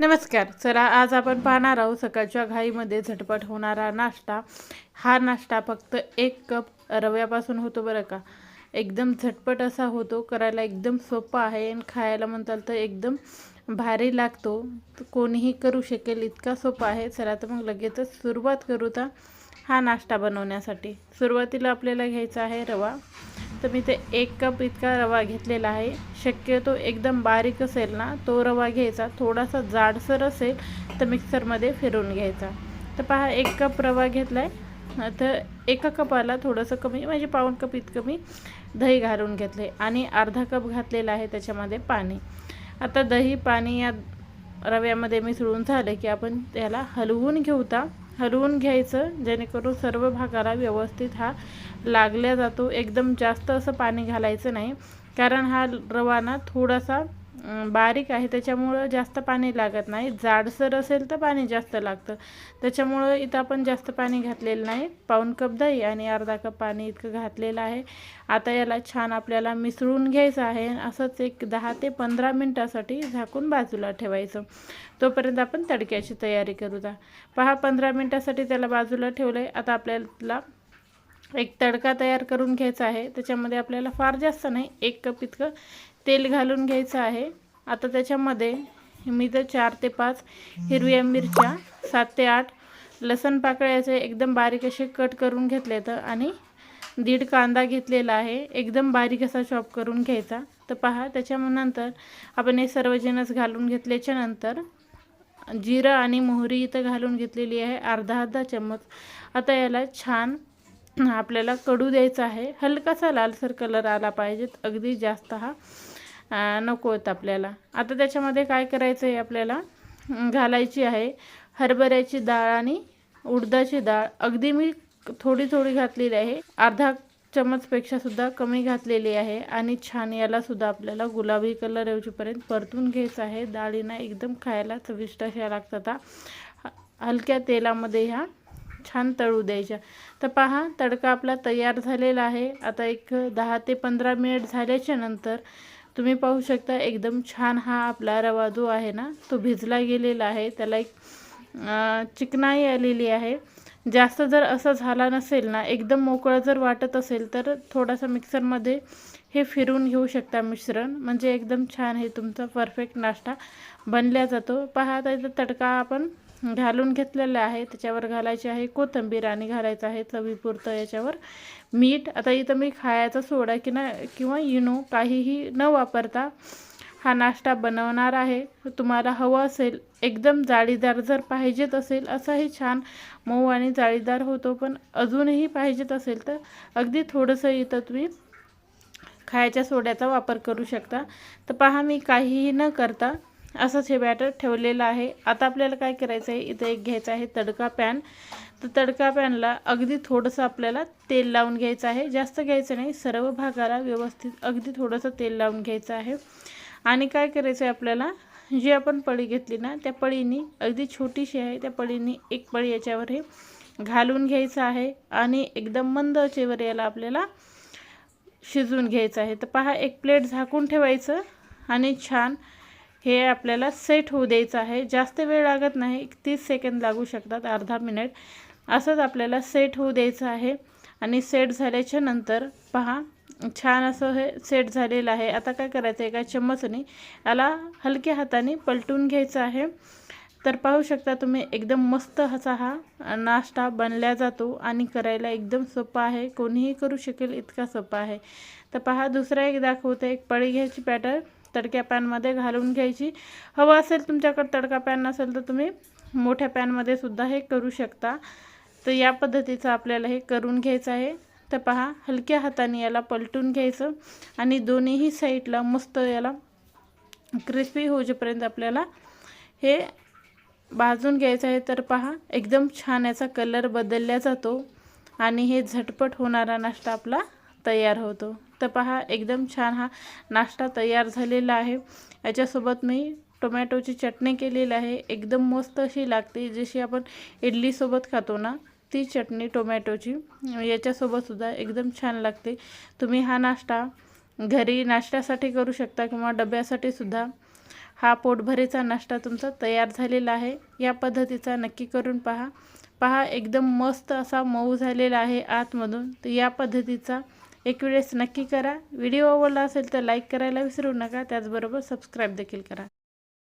नमस्कार. चला आज आपण पाहणार आहोत सकाळच्या घाईमध्ये झटपट होणारा नाश्ता. हा नाश्ता फक्त एक कप रव्यापासून होतो बरं का. एकदम झटपट असा होतो करायला एकदम सोपा आहे आणि खायला म्हणताल तर एकदम भारी लागतो. कोणीही करू शकेल इतका सोपा आहे. चला तर मग लगेचच सुरुवात करू तर हा नाश्ता बनवण्यासाठी. सुरुवातीला आपल्याला घ्यायचा आहे रवा. तर मी ते एक कप इतका रवा घेतलेला आहे. शक्यतो एकदम बारीक असेल ना तो रवा घ्यायचा. थोडासा जाडसर असेल तर मिक्सरमध्ये फिरून घ्यायचा. तर पहा एक कप रवा घेतला आहे तर एका कपाला थोडंसं कमी म्हणजे पाऊण कप इतकं मी दही घालून घेतले आणि अर्धा कप घातलेला आहे त्याच्यामध्ये पाणी. आता दही पाणी या रव्यामध्ये मिसळून झालं की आपण त्याला हलवून घेऊता हलवून घ्यायचं जेणेकरून सर्व भागाला व्यवस्थित हा लागल्या जातो. एकदम जास्त असं पाणी घालायचं नाही. कारण हा रवा ना थोडासा बारीक आहे. त्याच्यामुळं जास्त पाणी लागत नाही. जाडसर असेल तर पाणी जास्त लागतं. त्याच्यामुळं इथं आपण जास्त पाणी घातलेलं नाही. पाऊन कप दही आणि अर्धा कप पाणी इतकं घातलेलं आहे. आता याला छान आपल्याला मिसळून घ्यायचं आहे. असंच एक दहा ते पंधरा मिनटासाठी झाकून बाजूला ठेवायचं. तोपर्यंत आपण तडक्याची तयारी करू द्या पहा पंधरा मिनटासाठी त्याला बाजूला ठेवलं आहे आता आपल्याला एक तडका तयार करून घ्यायचा आहे. त्याच्यामध्ये आपल्याला फार जास्त नाही. एक कप इतकं तेल घालून घ्यायचं आहे. आता त्याच्यामध्ये मी तर चार ते पाच हिरव्या मिरच्या सात ते आठ लसण पाकळ्याचे एकदम बारीक असे कट करून घेतले तर आणि दीड कांदा घेतलेला आहे. एकदम बारीक असा चॉप करून घ्यायचा. तर पहा त्याच्यानंतर आपण हे सर्व जिनस घालून घेतल्याच्या नंतर जिरं आणि मोहरी इथं घालून घेतलेली आहे. अर्धा अर्धा चम्मच. आता याला छान आपल्याला कडू द्यायचा आहे. हलकासा लालसर कलर आला पाहिजे अगदी जास्त हा नको आहेत आपल्याला. आता त्याच्यामध्ये काय करायचं आहे आपल्याला घालायची आहे हरभऱ्याची डाळ आणि उडदाची डाळ. अगदी मी थोडी थोडी घातलेली आहे. अर्धा चमचपेक्षा सुद्धा कमी घातलेली आहे आणि छान यालासुद्धा आपल्याला गुलाबी कलर येऊपर्यंत परतून घ्यायचं आहे. डाळीना एकदम खायला चविष्ट अशा लागतात हलक्या तेलामध्ये ह्या छान तळू द्यायच्या. तर पहा तडका आपला तयार झालेला आहे. आता एक दहा ते पंधरा मिनिट झाल्याच्यानंतर तुम्ही पाहू शकता एकदम छान हा आपला रवा जो आहे ना तो भिजला गेलेला आहे. त्याला एक चिकनाई आलेली आहे. जास्त जर असं झाला नसेल ना एकदम मोकळं जर वाटत असेल तर थोडासा मिक्सरमध्ये हे फिरून घेऊ शकता मिश्रण. म्हणजे एकदम छान हे तुमचा परफेक्ट नाश्ता बनल्या जातो. पहा आता तडका आपण घालून घेतलेलं आहे. त्याच्यावर घालायचे आहे कोथिंबीर आणि घालायचं आहे चवीपुरतं याच्यावर. मीठ आता इथं मी खायचा सोडा की ना किंवा इनो काहीही न वापरता हा नाश्ता बनवणार आहे. तुम्हाला हवं असेल एकदम जाळीदार जर पाहिजेत असेल असाही छान मऊ आणि जाळीदार होतो पण अजूनही पाहिजेत असेल तर अगदी थोडंसं इथं तुम्ही खायच्या सोड्याचा वापर करू शकता. तर पहा मी काहीही न करता असंच हे बॅटर ठेवलेलं आहे. आता आपल्याला काय करायचं आहे इथं एक घ्यायचं आहे तडका पॅन तर तडका पॅनला अगदी थोडंसं आपल्याला तेल लावून घ्यायचं आहे. जास्त घ्यायचं नाही सर्व भागाला व्यवस्थित अगदी थोडंसं तेल लावून घ्यायचं आहे. आणि काय करायचं आहे आपल्याला? जी आपण पळी घेतली ना त्या पळीनी अगदी छोटीशी आहे त्या पळीनी एक पळी याच्यावर हे घालून घ्यायचं आहे. आणि एकदम मंद चेवर याला आपल्याला शिजवून घ्यायचं आहे. तर पहा एक प्लेट झाकून ठेवायचं. आणि छान हे आपल्याला सेट होऊ द्यायचं आहे. जास्त वेळ लागत नाही. एक तीस सेकंद लागू शकतात. अर्धा मिनिट. असंच आपल्याला सेट होऊ द्यायचं आहे. आणि सेट झाल्याच्यानंतर पहा छान असं हे सेट झालेलं आहे. आता काय करायचं आहे एका चम्मचने याला हलक्या हाताने पलटून घ्यायचं आहे. तर पाहू शकता तुम्ही एकदम मस्त असा हा नाश्ता बनला जातो आणि करायला एकदम सोपा आहे. कोणीही करू शकेल इतका सोपा आहे. तर पहा दुसरा एक दाखवते. एक पळी घ्यायची पॅटर तडक्या पॅनमध्ये घालून घ्यायची. हवं असेल तुमच्याकडे तडका पॅन नसेल तर तुम्ही मोठ्या पॅनमध्ये सुद्धा हे करू शकता. तर या पद्धतीचं आपल्याला हे करून घ्यायचं आहे. तर पहा हलक्या हाताने याला पलटून घ्यायचं आणि दोन्हीही साईडला मस्त याला क्रिस्पी होईपर्यंत आपल्याला हे भाजून घ्यायचं आहे. तर पहा एकदम छान याचा कलर बदलला जातो आणि हे झटपट होणारा नाश्ता आपला तयार होतो. तर पहा एकदम छान हा नाश्ता तयार झालेला आहे. याच्यासोबत मी टोमॅटोची चटणी केलेली आहे. एकदम मस्त अशी लागते जशी आपण इडलीसोबत खातो ना ती चटणी टोमॅटोची. याच्यासोबतसुद्धा एकदम छान लागते. तुम्ही हा नाश्ता घरी नाश्त्यासाठी करू शकता किंवा डब्यासाठी सुद्धा. हा पोटभरीचा नाश्ता तुमचा तयार झालेला आहे. या पद्धतीचा नक्की करून पहा. पहा एकदम मस्त असा मऊ झालेला आहे आतमधून. तर या पद्धतीचा एक वेळेस नक्की करा. व्हिडिओ आवडला असेल तर लाईक करायला विसरू नका. त्याचबरोबर सबस्क्राईब देखील करा.